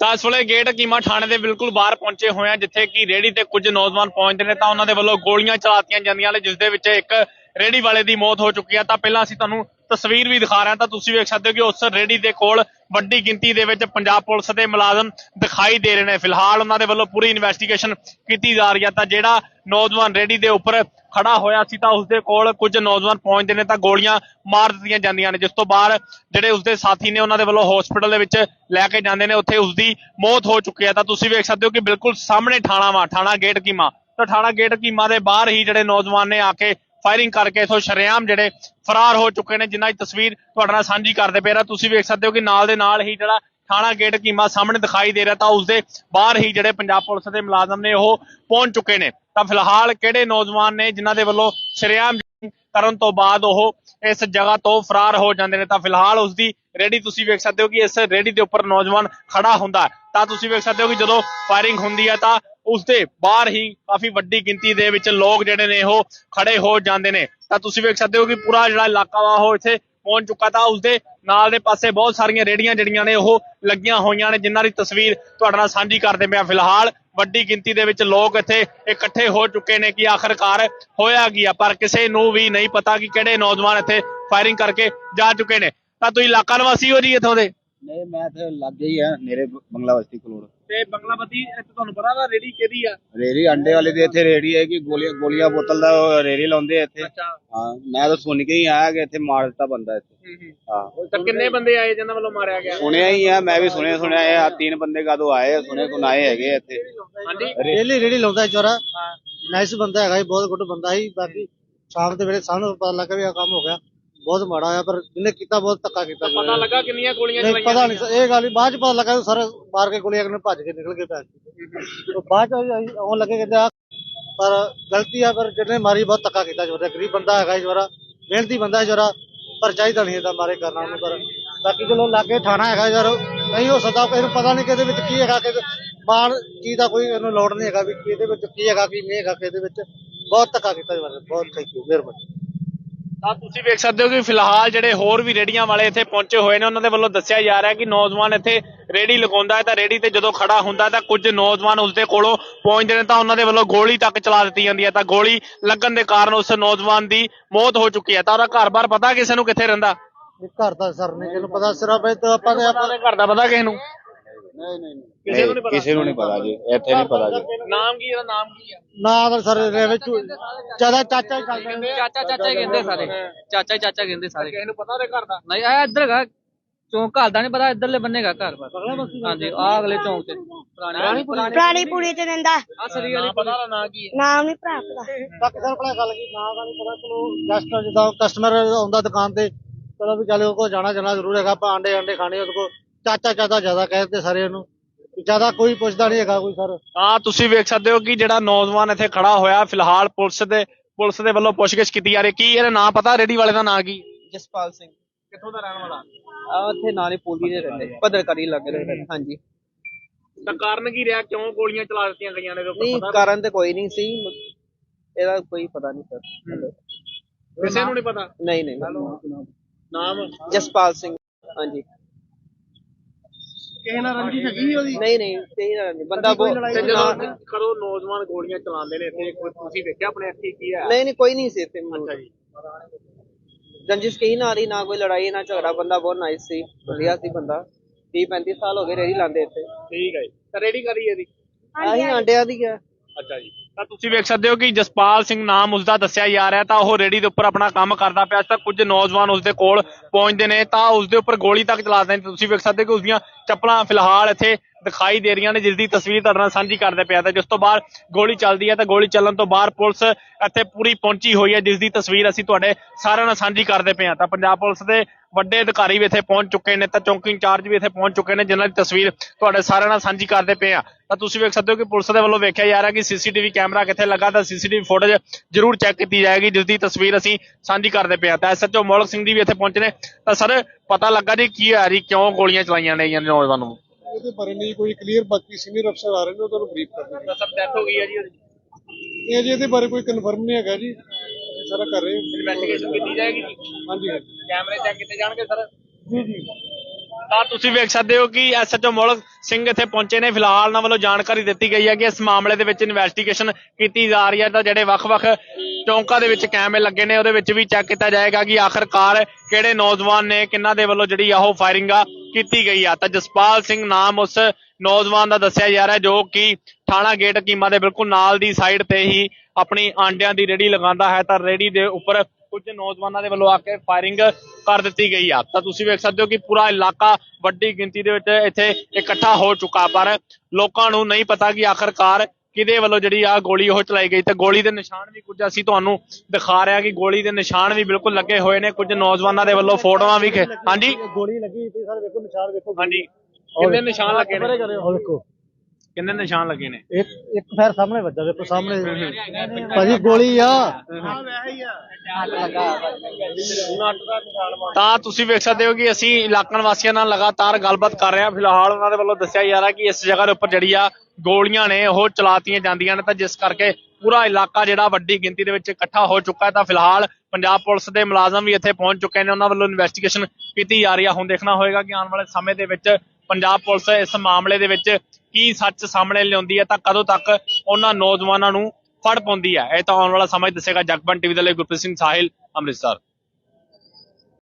ਤਾਂ ਇਸ ਵੇਲੇ ਗੇਟ ਕੀਮਾ ਥਾਣੇ ਦੇ ਬਿਲਕੁਲ ਬਾਹਰ ਪਹੁੰਚੇ ਹੋਏ ਆ, ਜਿੱਥੇ ਕਿ ਰੇੜੀ ਤੇ ਕੁਝ ਨੌਜਵਾਨ ਪਹੁੰਚਦੇ ਨੇ, ਤਾਂ ਉਹਨਾਂ ਦੇ ਵੱਲੋਂ ਗੋਲੀਆਂ ਚਲਾਤੀਆਂ ਜਾਂਦੀਆਂ ਨੇ ਜਿਸ ਦੇ ਵਿੱਚ ਇੱਕ ਰੇੜੀ ਵਾਲੇ ਦੀ ਮੌਤ ਹੋ ਚੁੱਕੀ ਆ। ਤਾਂ ਪਹਿਲਾਂ ਅਸੀਂ ਤੁਹਾਨੂੰ ਤਸਵੀਰ ਵੀ ਦਿਖਾ ਰਹੇ ਹਾਂ, ਤਾਂ ਤੁਸੀਂ ਵੇਖ ਸਕਦੇ ਹੋ ਕਿ ਉਸ ਰੇੜੀ ਦੇ ਕੋਲ ਵੱਡੀ ਗਿਣਤੀ ਦੇ ਵਿੱਚ ਪੰਜਾਬ ਪੁਲਿਸ ਦੇ ਮੁਲਾਜ਼ਮ ਦਿਖਾਈ ਦੇ ਰਹੇ ਨੇ। ਫਿਲਹਾਲ ਉਹਨਾਂ ਦੇ ਵੱਲੋਂ ਪੂਰੀ ਇਨਵੈਸਟੀਗੇਸ਼ਨ ਕੀਤੀ ਜਾ ਰਹੀ ਹੈ। ਤਾਂ ਜਿਹੜਾ ਨੌਜਵਾਨ ਰੇੜੀ ਦੇ ਉੱਪਰ ਖੜਾ ਹੋਇਆ ਸੀ ਤਾਂ ਉਸਦੇ ਕੋਲ ਕੁਝ ਨੌਜਵਾਨ ਪਹੁੰਚਦੇ ਨੇ ਤਾਂ ਗੋਲੀਆਂ ਮਾਰ ਦਿੱਤੀਆਂ ਜਾਂਦੀਆਂ ਨੇ। ਜਿਸ ਤੋਂ ਬਾਅਦ ਜਿਹੜੇ ਉਸਦੇ ਸਾਥੀ ਨੇ ਉਹਨਾਂ ਦੇ ਵੱਲੋਂ ਹਸਪੀਟਲ ਦੇ ਵਿੱਚ ਲੈ ਕੇ ਜਾਂਦੇ ਨੇ। ਉੱਥੇ ਉਸਦੀ ਮੌਤ ਹੋ ਚੁੱਕੀ ਹੈ। ਤਾਂ ਤੁਸੀਂ ਵੇਖ ਸਕਦੇ ਹੋ ਕਿ ਬਿਲਕੁਲ ਸਾਹਮਣੇ ਥਾਣਾ ਵਾ। ਥਾਣਾ ਗੇਟ ਕੀਮਾ। ਤਾਂ ਥਾਣਾ ਗੇਟ ਕੀਮਾ ਦੇ ਬਾਹਰ ਹੀ ਜਿਹੜੇ ਨੌਜਵਾਨ ਨੇ ਆ ਕੇ ਫਾਇਰਿੰਗ ਕਰਕੇ ਇਥੋਂ ਸ਼ਰੇਆਮ ਜਿਹੜੇ ਫਰਾਰ ਹੋ ਚੁੱਕੇ ਨੇ ਜਿਨ੍ਹਾਂ ਦੀ ਤਸਵੀਰ ਤੁਹਾਡੇ ਨਾਲ ਸਾਂਝੀ ਕਰਦੇ ਪਏ ਰਾ ਤੁਸੀਂ ਵੇਖ ਸਕਦੇ ਹੋ ਕਿ ਨਾਲ ਦੇ ਨਾਲ ਹੀ ਜਿਹੜਾ ਥਾਣਾ ਗੇਟ ਕੀਮਾ ਸਾਹਮਣੇ ਦਿਖਾਈ ਦੇ ਰਿਹਾ, ਤਾਂ ਉਸ ਦੇ ਬਾਹਰ ਹੀ ਜਿਹੜੇ ਪੰਜਾਬ ਪੁਲਿਸ ਦੇ ਮੁਲਾਜ਼ਮ ਨੇ ਉਹ ਪਹੁੰਚ ਚੁੱਕੇ ਨੇ। ਤਾਂ ਫਿਲਹਾਲ ਕਿਹੜੇ ਨੌਜਵਾਨ ਨੇ ਜਿਨ੍ਹਾਂ ਦੇ ਵੱਲੋਂ ਸ਼ਰੇਆਮ ਕਰਨ ਤੋਂ ਬਾਅਦ ਉਹ ਇਸ ਜਗ੍ਹਾ ਤੋਂ ਫਰਾਰ ਹੋ ਜਾਂਦੇ ਨੇ? ਤਾਂ ਫਿਲਹਾਲ ਉਸ ਦੀ ਰੇੜੀ ਤੁਸੀਂ ਵੇਖ ਸਕਦੇ ਹੋ ਕਿ ਇਸ ਰੇੜੀ ਦੇ ਉੱਪਰ ਨੌਜਵਾਨ ਖੜਾ ਹੁੰਦਾ ਤਾਂ ਤੁਸੀਂ ਵੇਖ ਸਕਦੇ ਹੋ ਕਿ ਜਦੋਂ ਫਾਇਰਿੰਗ ਹੁੰਦੀ ਹੈ, ਤਾਂ ਉਸ ਦੇ ਬਾਹਰ ਹੀ ਕਾਫੀ ਵੱਡੀ ਗਿਣਤੀ ਦੇ ਵਿੱਚ ਲੋਕ ਜਿਹੜੇ ਨੇ ਉਹ ਖੜੇ ਹੋ ਜਾਂਦੇ ਨੇ। ਤਾਂ ਤੁਸੀਂ ਵੇਖ ਸਕਦੇ ਹੋ ਕਿ ਪੂਰਾ ਜਿਹੜਾ ਇਲਾਕਾ ਵਾ ਉਹ ਇੱਥੇ ਪਹੁੰਚ ਚੁੱਕਾ ਤਾਂ ਉਸ ਦੇ ਨਾਲ ਦੇ ਪਾਸੇ ਬਹੁਤ ਸਾਰੀਆਂ ਰੇੜੀਆਂ ਜਿਹੜੀਆਂ ਨੇ ਉਹ ਲੱਗੀਆਂ ਹੋਈਆਂ ਨੇ, ਜਿਨ੍ਹਾਂ ਦੀ ਤਸਵੀਰ ਤੁਹਾਡੇ ਨਾਲ ਸਾਂਝੀ ਕਰਦੇ ਪਿਆ। ਫਿਲਹਾਲ ਵੱਡੀ ਗਿਣਤੀ ਦੇ ਵਿੱਚ ਲੋਕ ਇੱਥੇ ਇਕੱਠੇ ਹੋ ਚੁੱਕੇ ਨੇ ਕਿ ਆਖਰਕਾਰ ਹੋਇਆ ਕੀ ਆ, ਪਰ ਕਿਸੇ ਨੂੰ ਵੀ ਨਹੀਂ ਪਤਾ ਕਿ ਕਿਹੜੇ ਨੌਜਵਾਨ ਇੱਥੇ ਫਾਇਰਿੰਗ ਕਰਕੇ ਜਾ ਚੁੱਕੇ ਨੇ। ਤਾਂ ਤੁਸੀਂ ਇਲਾਕਾ ਨਿਵਾਸੀ ਹੋ ਜੀ ਇੱਥੋਂ ਦੇ? ਨਹੀਂ, ਮੈਂ ਤੇ ਲੱਗ ਹੀ ਆ ਮੇਰੇ ਬੰਗਲਾ ਬਸਤੀ ਕੋਲੋਂ ਤੇ ਬੰਗਲਾਬਤੀ ਇੱਥੇ ਤੁਹਾਨੂੰ ਪਤਾ ਵਾ ਰੇੜੀ ਕਿਹਦੀ ਆ? ਰੇੜੀ ਅੰਡੇ ਵਾਲੇ ਦੀ ਇੱਥੇ ਰੇੜੀ ਹੈ ਕਿ ਗੋਲੀਆਂ ਗੋਲੀਆਂ ਬੋਤਲ ਦਾ ਉਹ ਰੇੜੀ ਲਾਉਂਦੇ ਆ ਇੱਥੇ। ਅੱਛਾ। ਹਾਂ ਮੈਂ ਤਾਂ ਸੁਣ ਕੇ ਹੀ ਆਇਆ ਕਿ ਇੱਥੇ ਮਾਰ ਦਿੱਤਾ ਬੰਦਾ ਇੱਥੇ। ਹਾਂ ਤਾਂ ਕਿੰਨੇ ਬੰਦੇ ਆਏ ਜਿਨ੍ਹਾਂ ਵੱਲੋਂ ਮਾਰਿਆ ਗਿਆ? ਸੁਣਿਆ ਹੀ ਆ ਮੈਂ ਵੀ ਸੁਣਿਆ ਸੁਣਿਆ ਇਹ ਆ ਤਿੰਨ ਬੰਦੇ ਕਦੋਂ ਆਏ ਆ, ਸੁਣੇ ਆਏ ਹੈਗੇ ਆ ਇੱਥੇ। ਹਾਂਜੀ? ਡੇਲੀ ਰੇੜੀ ਲਾਉਂਦਾ ਚੋਰਾ। ਹਾਂ। ਨਾਈਸ ਬੰਦਾ ਹੈਗਾ ਜੀ ਬਹੁਤ ਗੁੱਡ ਬੰਦਾ ਸੀ ਬਾਕੀ ਸ਼ਾਮ ਦੇ ਵੇਲੇ ਸਾਨੂੰ ਪਤਾ ਲੱਗਾ ਵੀ ਆ ਕੰਮ ਹੋ ਗਿਆ। ਬਹੁਤ ਮਾੜਾ ਹੋਇਆ ਪਰ ਜਿਹਨੇ ਕੀਤਾ ਬਹੁਤ ਧੱਕਾ ਕੀਤਾ ਪਤਾ ਲੱਗਾ ਕਿੰਨੀਆਂ ਗੋਲੀਆਂ ਨਹੀਂ ਚਲਾਈਆਂ ਪਤਾ ਨਹੀਂ ਇਹ ਗੱਲ ਹੀ ਬਾਅਦ ਚ ਪਤਾ ਲੱਗਾ ਸਾਰੇ ਮਾਰ ਕੇ ਗੋਲੀ ਅਗਲੇ ਭੱਜ ਕੇ ਨਿਕਲ ਗਏ ਪੈਸੇ ਤੋਂ ਬਾਅਦ ਚ ਅਸੀਂ ਆਉਣ ਲੱਗੇ ਕਹਿੰਦੇ ਆ ਪਰ ਗਲਤੀ ਆ ਪਰ ਜਿਹਨੇ ਮਾਰੀ ਬਹੁਤ ਧੱਕਾ ਕੀਤਾ ਜੋਰਾ ਗਰੀਬ ਬੰਦਾ ਹੈਗਾ ਜੋਰਾ ਮਿਹਨਤੀ ਬੰਦਾ ਜੋਰਾ ਪਰ ਚਾਹੀਦਾ ਨਹੀਂ ਇਹਦਾ ਮਾਰੇ ਕਰਨਾ ਉਹਨੂੰ ਪਰ ਬਾਕੀ ਚਲੋ ਲਾਗੇ ਥਾਣਾ ਹੈਗਾ ਯਾਰ ਨਹੀਂ ਹੋ ਸਕਦਾ ਕਿਸੇ ਨੂੰ ਪਤਾ ਨਹੀਂ ਕਿ ਇਹਦੇ ਵਿੱਚ ਕੀ ਹੈਗਾ ਕਿ ਮਾਨ ਕੀ ਦਾ ਕੋਈ ਇਹਨੂੰ ਲੋੜ ਨਹੀਂ ਹੈਗਾ ਵੀ ਕੀ ਇਹਦੇ ਵਿੱਚ ਕੀ ਹੈਗਾ ਕੀ ਨਹੀਂ ਹੈਗਾ ਕਿ ਇਹਦੇ ਵਿੱਚ। ਬਹੁਤ ਧੱਕਾ ਕੀਤਾ ਜੋਰਾ ਬਹੁਤ ਥੈਂਕ ਯੂ ਮਿਹਰਬਾਨੀ। ਤਾਂ ਤੁਸੀਂ ਵੇਖ ਸਕਦੇ ਹੋ ਕਿ ਫਿਲਹਾਲ ਜਿਹੜੇ ਹੋਰ ਵੀ ਰੇੜੀਆਂ ਵਾਲੇ ਇੱਥੇ ਪਹੁੰਚੇ ਹੋਏ ਨੇ ਉਹਨਾਂ ਦੇ ਵੱਲੋਂ ਦੱਸਿਆ ਜਾ ਰਿਹਾ ਕਿ ਨੌਜਵਾਨ ਇੱਥੇ ਰੇੜੀ ਲਗਾਉਂਦਾ ਹੈ ਤਾਂ ਰੇੜੀ ਤੇ ਜਦੋਂ ਖੜਾ ਹੁੰਦਾ ਤਾਂ ਕੁਝ ਨੌਜਵਾਨ ਉਸਦੇ ਕੋਲੋਂ ਪਹੁੰਚਦੇ ਨੇ ਤਾਂ ਉਹਨਾਂ ਦੇ ਵੱਲੋਂ ਗੋਲੀ ਤੱਕ ਚਲਾ ਦਿੱਤੀ ਜਾਂਦੀ ਹੈ। ਤਾਂ ਗੋਲੀ ਲੱਗਣ ਦੇ ਕਾਰਨ ਉਸ ਨੌਜਵਾਨ ਦੀ ਮੌਤ ਹੋ ਚੁੱਕੀ ਹੈ। ਤਾਂ ਉਹਦਾ ਘਰ-ਬਾਰ ਪਤਾ ਕਿਸੇ ਨੂੰ ਕਿੱਥੇ ਰਹਿੰਦਾ? ਇਹ ਘਰ ਦਾ ਸਰ ਨਹੀਂ ਜਿਹਨੂੰ ਪਤਾ ਸਿਰਫ ਇਹ ਤਾਂ ਆਪਾਂ ਦੇ ਆਪਾਂ ਘਰ ਦਾ ਪਤਾ ਕਿਸੇ ਨੂੰ? ਨਹੀਂ ਨਹੀਂ ਕਿਸੇ ਨੂੰ ਨਹੀਂ ਪਤਾ। ਕਿਸੇ ਨੂੰ ਨਹੀਂ ਪਤਾ ਜੀ ਇੱਥੇ ਨਹੀਂ ਪਤਾ ਜੀ। ਨਾਮ ਕੀ ਇਹਦਾ ਨਾਮ ਕੀ ਆ ਨਾ ਤਾਂ ਸਰ ਵਿੱਚ ਜ਼ਿਆਦਾ ਚਾਚਾ ਹੀ ਚੱਲਦਾ ਚਾਚਾ ਚਾਚਾ ਹੀ ਕਹਿੰਦੇ ਸਾਰੇ। ਚਾਚਾ ਹੀ ਚਾਚਾ ਕਹਿੰਦੇ ਸਾਰੇ। ਕਿਸੇ ਨੂੰ ਪਤਾ ਉਹਦੇ ਘਰ ਦਾ? ਨਹੀਂ ਆ ਇੱਧਰ ਹੈਗਾ। ਚੌਂਕ ਘਰ ਦਾ ਨਹੀਂ ਪਤਾ ਇੱਧਰਲੇ ਬੰਨੇ ਹੈਗਾ ਘਰ ਬਸ। ਹਾਂਜੀ ਆ ਅਗਲੇ ਚੌਂਕ ਤੇ। ਪੁਰਾਣੀ ਪੁਰਾਣੀ ਪੁਰਾਣੀ ਪੁੜੀ ਤੇ ਰਹਿੰਦਾ ਆ ਸਰੀ ਵਾਲੀ ਪਤਾ ਨਾਂ ਕੀ ਹੈ? ਨਾਮ ਨਹੀਂ ਭਰਾ ਪਤਾ। ਬਾਕੀ ਸਰ ਆਪਣਾ ਗੱਲ ਕੀ ਨਾ ਦਾ ਨਹੀਂ ਪਤਾ। ਚਲੋ ਜਸਟ ਜਿੱਦਾਂ ਕਸਟਮਰ ਆਉਂਦਾ ਦੁਕਾਨ ਤੇ ਚਲੋ ਵੀ ਚੱਲ ਉਹ ਕੋ ਜਾਣਾ ਜਾਣਾ ਜ਼ਰੂਰ ਹੈਗਾ। ਆਪਾਂ ਆਂਡੇ ਆਂਡੇ ਖਾਣੇ ਉਹਦੇ ਕੋ ਚਾਚਾ ਚਾਚਾ ਜ਼ਿਆਦਾ ਕਹਿੰਦੇ ਸਾਰੇ ਉਹਨੂੰ ਜ਼ਿਆਦਾ ਕੋਈ ਪੁੱਛਦਾ ਨਹੀਂ ਹੈਗਾ ਕੋਈ ਸਰ। ਤਾਂ ਤੁਸੀਂ ਵੇਖ ਸਕਦੇ ਹੋ ਕਿ ਜਿਹੜਾ ਨੌਜਵਾਨ ਇੱਥੇ ਖੜਾ ਹੋਇਆ ਫਿਲਹਾਲ ਪੁਲਿਸ ਦੇ ਪੁਲਿਸ ਦੇ ਵੱਲੋਂ ਪੁੱਛਗਿੱਛ ਕੀਤੀ ਜਾ ਰਹੀ ਕੀ ਇਹਦਾ ਨਾਂ ਪਤਾ? ਰੇੜੀ ਵਾਲੇ ਦਾ ਨਾਂ ਕੀ? ਜਸਪਾਲ ਸਿੰਘ। ਕਿੱਥੋਂ ਦਾ ਰਹਿਣ ਵਾਲਾ? ਆ ਉੱਥੇ ਨਾਲੇ ਪੋਲੀ ਦੇ ਰਹਿੰਦੇ ਭਦਰਕਾਰੀ ਲੱਗ ਰਹੇ ਨੇ ਹਾਂਜੀ। ਤਾਂ ਕਾਰਨ ਕੀ ਰਿਹਾ? ਕਿਉਂ ਗੋਲੀਆਂ ਚਲਾ ਦਿੱਤੀਆਂ ਗਈਆਂ ਨੇ? ਨਹੀਂ ਕਾਰਨ ਤੇ ਕੋਈ ਨਹੀਂ ਸੀ। ਇਹਦਾ ਕੋਈ ਪਤਾ ਨਹੀਂ ਸਰ। ਕਿਸੇ ਨੂੰ ਨਹੀਂ ਪਤਾ? ਨਹੀਂ ਨਹੀਂ। ਨਾਮ? ਜਸਪਾਲ ਸਿੰਘ। ਹਾਂਜੀ। ਕਿਸੇ ਨਾਲ ਰੰਜੀ ਹੈਗੀ ਉਹਦੀ? ਨਹੀਂ ਨਹੀਂ ਸਹੀ ਨਹੀਂ। ਬੰਦਾ ਬਹੁਤ ਤੇ ਜਦੋਂ ਕਦੋਂ ਨੌਜਵਾਨ ਗੋਲੀਆਂ ਚਲਾਉਂਦੇ ਨੇ ਇੱਥੇ ਕੋਈ ਤੁਸੀਂ ਦੇਖਿਆ ਆਪਣੇ ਅੱਖੀ ਕੀ ਹੈ? ਨਹੀਂ ਨਹੀਂ ਕੋਈ ਨਹੀਂ ਸੀ ਇੱਥੇ ਅੱਛਾ ਜੀ। ਰੰਜਿਸ਼ ਕਹੀ ਨਾ ਰਹੀ ਨਾ ਕੋਈ ਲੜਾਈ ਨਾ ਝਗੜਾ। ਬੰਦਾ ਬਹੁਤ ਨਾਈਸ ਸੀ ਵਧੀਆ ਸੀ ਬੰਦਾ। 30 35 ਸਾਲ ਹੋ ਗਏ ਰੇੜੀ ਲਾਉਂਦੇ ਇੱਥੇ। ਠੀਕ ਹੈ ਜੀ। ਤਾਂ ਰੇੜੀ ਕਰੀ ਇਹਦੀ? ਆਹੀ ਆਂਡਿਆਂ ਦੀ ਆ ਅੱਛਾ ਜੀ। ਤਾਂ ਤੁਸੀਂ ਵੇਖ ਸਕਦੇ ਹੋ ਕਿ ਜਸਪਾਲ ਸਿੰਘ ਨਾਮ ਉਸਦਾ ਦੱਸਿਆ ਜਾ ਰਿਹਾ ਤਾਂ ਉਹ ਰੇੜੀ ਦੇ ਉੱਪਰ ਆਪਣਾ ਕੰਮ ਕਰਦਾ ਪਿਆ ਸੀ ਤਾਂ ਕੁਝ ਨੌਜਵਾਨ ਉਸਦੇ ਕੋਲ ਪਹੁੰਚਦੇ ਨੇ ਤਾਂ ਉਸਦੇ ਉੱਪਰ ਗੋਲੀ ਤੱਕ ਚਲਾ ਦਿੰਦੇ ਨੇ। ਤੁਸੀਂ ਵੇਖ ਸਕਦੇ ਹੋ ਕਿ ਉਸਦੀਆਂ ਚੱਪਲਾਂ ਫਿਲਹਾਲ ਇੱਥੇ ਦਿਖਾਈ ਦੇ ਰਹੀਆਂ ਨੇ, ਜਿਸ ਦੀ ਤਸਵੀਰ ਤੁਹਾਡੇ ਨਾਲ ਸਾਂਝੀ ਕਰਦੇ ਪਿਆ ਤਾਂ ਜਿਸ ਤੋਂ ਬਾਅਦ ਗੋਲੀ ਚੱਲਦੀ ਹੈ ਤਾਂ ਗੋਲੀ ਚੱਲਣ ਤੋਂ ਬਾਅਦ ਪੁਲਿਸ ਇੱਥੇ ਪੂਰੀ ਪਹੁੰਚੀ ਹੋਈ ਹੈ, ਜਿਸ ਦੀ ਤਸਵੀਰ ਅਸੀਂ ਤੁਹਾਡੇ ਸਾਰਿਆਂ ਨਾਲ ਸਾਂਝੀ ਕਰਦੇ ਪਏ ਹਾਂ। ਤਾਂ ਪੰਜਾਬ ਪੁਲਿਸ ਦੇ ਵੱਡੇ ਅਧਿਕਾਰੀ ਵੀ ਇੱਥੇ ਪਹੁੰਚ ਚੁੱਕੇ ਨੇ ਤਾਂ ਚੌਂਕੀ ਇੰਚਾਰਜ ਵੀ ਇੱਥੇ ਪਹੁੰਚ ਚੁੱਕੇ ਨੇ, ਜਿਨ੍ਹਾਂ ਦੀ ਤਸਵੀਰ ਤੁਹਾਡੇ ਸਾਰਿਆਂ ਨਾਲ ਸਾਂਝੀ ਕਰਦੇ ਪਏ ਹਾਂ। ਤਾਂ ਤੁਸੀਂ ਵੇਖ ਸਕਦੇ ਹੋ ਕਿ ਪੁਲਿਸ ਦੇ ਵੱਲੋਂ ਵੇਖਿਆ ਜਾ ਰਿਹਾ ਕਿ ਸੀਸੀਟੀਵੀ ਕੈਮਰਾ ਕਿੱਥੇ ਲੱਗਾ ਤਾਂ ਸੀਸੀਟੀਵੀ ਫੁਟੇਜ ਜ਼ਰੂਰ ਚੈੱਕ ਕੀਤੀ ਜਾਏਗੀ ਜਿਸ ਦੀ ਤਸਵੀਰ ਅਸੀਂ ਸਾਂਝੀ ਕਰਦੇ ਪਏ ਹਾਂ। ਤਾਂ ਐਸਐਚਓ ਮੌਲਕ ਸਿੰਘ ਜੀ ਵੀ ਇੱਥੇ ਪਹੁੰਚੇ ਨੇ। ਤਾਂ ਸਰ ਪਤਾ ਲੱਗਾ ਜੀ ਕੀ ਆ ਰਹੀ ਕਿਉਂ ਗੋਲੀਆਂ ਚਲਾਈਆਂ ਨੇ ਇਹਨਾਂ ਨੌਜਵਾਨ ਨੂੰ? ਉਹਦੇ ਬਾਰੇ ਨਹੀਂ ਕੋਈ ਕਲੀਅਰ ਬਾਕੀ ਸੀਨੀਅਰ ਅਫਸਰ ਆ ਰਹੇ ਨੇ ਉਹਨਾਂ ਨੂੰ ਬਰੀਫ ਕਰਦੇ ਤਾਂ ਸਭ ਡੈਥ ਹੋ ਗਈ ਹੈ ਜੀ ਇਹ ਜੀ ਇਹਦੇ ਬਾਰੇ ਕੋਈ ਕਨਫਰਮ ਨਹੀਂ ਹੈਗਾ ਜੀ। ਸਾਰਾ ਕਰ ਰਹੇ ਇਨਵੈਸਟੀਗੇਸ਼ਨ ਕੀਤੀ ਜਾਏਗੀ ਜੀ? ਹਾਂਜੀ ਕੈਮਰੇ ਚੈੱਕ ਕੀਤੇ ਜਾਣਗੇ ਸਰ? ਜੀ ਜੀ। ਤਾਂ ਤੁਸੀਂ ਵੇਖ ਸਕਦੇ ਹੋ ਕਿ ਐਸਐਚਓ ਮੋਲਕ ਸਿੰਘ ਇੱਥੇ ਪਹੁੰਚੇ ਨੇ। ਫਿਲਹਾਲ ਉਹਨਾਂ ਵੱਲੋਂ ਜਾਣਕਾਰੀ ਦਿੱਤੀ ਗਈ ਹੈ ਕਿ ਇਸ ਮਾਮਲੇ ਦੇ ਵਿੱਚ ਇਨਵੈਸਟੀਗੇਸ਼ਨ ਕੀਤੀ ਜਾ ਰਹੀ ਹੈ। ਤਾਂ ਜਿਹੜੇ ਵੱਖ-ਵੱਖ ਚੌਂਕਾਂ ਦੇ ਵਿੱਚ ਕੈਮਰੇ ਲੱਗੇ ਨੇ, ਉਹਦੇ ਵਿੱਚ ਵੀ ਚੈੱਕ ਕੀਤਾ ਜਾਏਗਾ ਕਿ ਆਖਰਕਾਰ ਕਿਹੜੇ ਨੌਜਵਾਨ ਨੇ ਕਿੰਨਾਂ ਦੇ ਵੱਲੋਂ ਜਿਹੜੀ ਆ ਉਹ ਫਾਇਰਿੰਗ ਆ ਕੀਤੀ ਗਈ ਆ। ਤਾਂ ਜਸਪਾਲ ਸਿੰਘ ਨਾਮ ਉਸ ਨੌਜਵਾਨ ਦਾ ਦੱਸਿਆ ਜਾ ਰਿਹਾ ਜੋ ਕਿ ਥਾਣਾ ਗੇਟ ਕੀਮਾ ਦੇ ਬਿਲਕੁਲ ਨਾਲ ਦੀ ਸਾਈਡ ਤੇ ਹੀ ਆਪਣੀ ਆਂਡਿਆਂ ਦੀ ਰੇੜੀ ਲਗਾਉਂਦਾ ਹੈ। ਤਾਂ ਰੇੜੀ ਦੇ ਉੱਪਰ ਕੁਝ ਨੌਜਵਾਨਾਂ ਦੇ ਵੱਲੋਂ ਆ ਕੇ ਫਾਇਰਿੰਗ ਕਰ ਦਿੱਤੀ ਗਈ ਆ। ਤਾਂ ਤੁਸੀਂ ਵੇਖ ਸਕਦੇ ਹੋ ਕਿ ਪੂਰਾ ਇਲਾਕਾ ਵੱਡੀ ਗਿਣਤੀ ਦੇ ਵਿੱਚ ਇੱਥੇ ਇਕੱਠਾ ਹੋ ਚੁੱਕਾ। ਪਰ ਲੋਕਾਂ ਨੂੰ ਨਹੀਂ ਪਤਾ ਕਿ ਆਖਰਕਾਰ ਕਿਹਦੇ ਵੱਲੋਂ ਜਿਹੜੀ ਆ ਗੋਲੀ ਉਹ ਚਲਾਈ ਗਈ। ਤੇ ਗੋਲੀ ਦੇ ਨਿਸ਼ਾਨ ਵੀ ਕੁਝ ਅਸੀਂ ਤੁਹਾਨੂੰ ਦਿਖਾ ਰਹੇ ਕਿ ਗੋਲੀ ਦੇ ਨਿਸ਼ਾਨ ਵੀ ਬਿਲਕੁਲ ਲੱਗੇ ਹੋਏ ਨੇ। ਕੁਝ ਨੌਜਵਾਨਾਂ ਦੇ ਵੱਲੋਂ ਫੋਟੋਆਂ ਵੀ ਹਾਂਜੀ। ਗੋਲੀ ਲੱਗੀ ਸਾਰੇ ਵੇਖੋ ਨਿਸ਼ਾਨ ਵੇਖੋ। ਹਾਂਜੀ। ਕਿੰਨੇ ਨਿਸ਼ਾਨ ਲੱਗੇ ਨੇ? ਕਿੰਨੇ ਨਿਸ਼ਾਨ ਲੱਗੇ ਨੇ? ਇੱਕ ਇੱਕ ਫੈਰ ਸਾਹਮਣੇ ਵੱਜਾ ਵੇਖੋ ਸਾਹਮਣੇ। ਭਾਜੀ ਗੋਲੀ ਆ। ਤਾਂ ਤੁਸੀਂ ਵੇਖ ਸਕਦੇ ਹੋ ਕਿ ਅਸੀਂ ਇਲਾਕਾ ਵਾਸੀਆਂ ਨਾਲ ਲਗਾਤਾਰ ਗੱਲਬਾਤ ਕਰ ਰਹੇ ਹਾਂ। ਫਿਲਹਾਲ ਉਹਨਾਂ ਦੇ ਵੱਲੋਂ ਦੱਸਿਆ ਜਾ ਰਿਹਾ ਕਿ ਇਸ ਜਗ੍ਹਾ ਦੇ ਉੱਪਰ ਜਿਹੜੀ ਆ ਗੋਲੀਆਂ ਨੇ ਉਹ ਚਲਾਤੀਆਂ ਜਾਂਦੀਆਂ ਨੇ। ਤਾਂ ਜਿਸ ਕਰਕੇ ਪੂਰਾ ਇਲਾਕਾ ਜਿਹੜਾ ਵੱਡੀ ਗਿਣਤੀ ਦੇ ਵਿੱਚ ਇਕੱਠਾ ਹੋ ਚੁੱਕਾ ਹੈ। ਤਾਂ ਫਿਲਹਾਲ ਪੰਜਾਬ ਪੁਲਿਸ ਦੇ ਮੁਲਾਜ਼ਮ ਵੀ ਇੱਥੇ ਪਹੁੰਚ ਚੁੱਕੇ ਨੇ। ਉਹਨਾਂ ਵੱਲੋਂ ਇਨਵੈਸਟੀਗੇਸ਼ਨ ਕੀਤੀ ਜਾ ਰਹੀ ਆ। ਹੁਣ ਦੇਖਣਾ ਹੋਏਗਾ ਕਿ ਆਉਣ ਵਾਲੇ ਸਮੇਂ ਦੇ ਵਿੱਚ ਪੰਜਾਬ ਪੁਲਿਸ ਇਸ ਮਾਮਲੇ ਦੇ ਵਿੱਚ ਕੀ ਸੱਚ ਸਾਹਮਣੇ ਲਿਆਉਂਦੀ ਹੈ ਤਾਂ ਕਦੋਂ ਤੱਕ ਉਹਨਾਂ ਨੌਜਵਾਨਾਂ ਨੂੰ ਫੜ ਪਾਉਂਦੀ ਹੈ? ਇਹ ਤਾਂ ਆਉਣ ਵਾਲਾ ਸਮਾਂ ਹੀ ਦੱਸੇਗਾ ਜਗਬਨ ਟੀਵੀ ਦੇ ਲਈ ਗੁਰਪ੍ਰੀਤ ਸਿੰਘ ਸਾਹਿਲ, ਅੰਮ੍ਰਿਤਸਰ।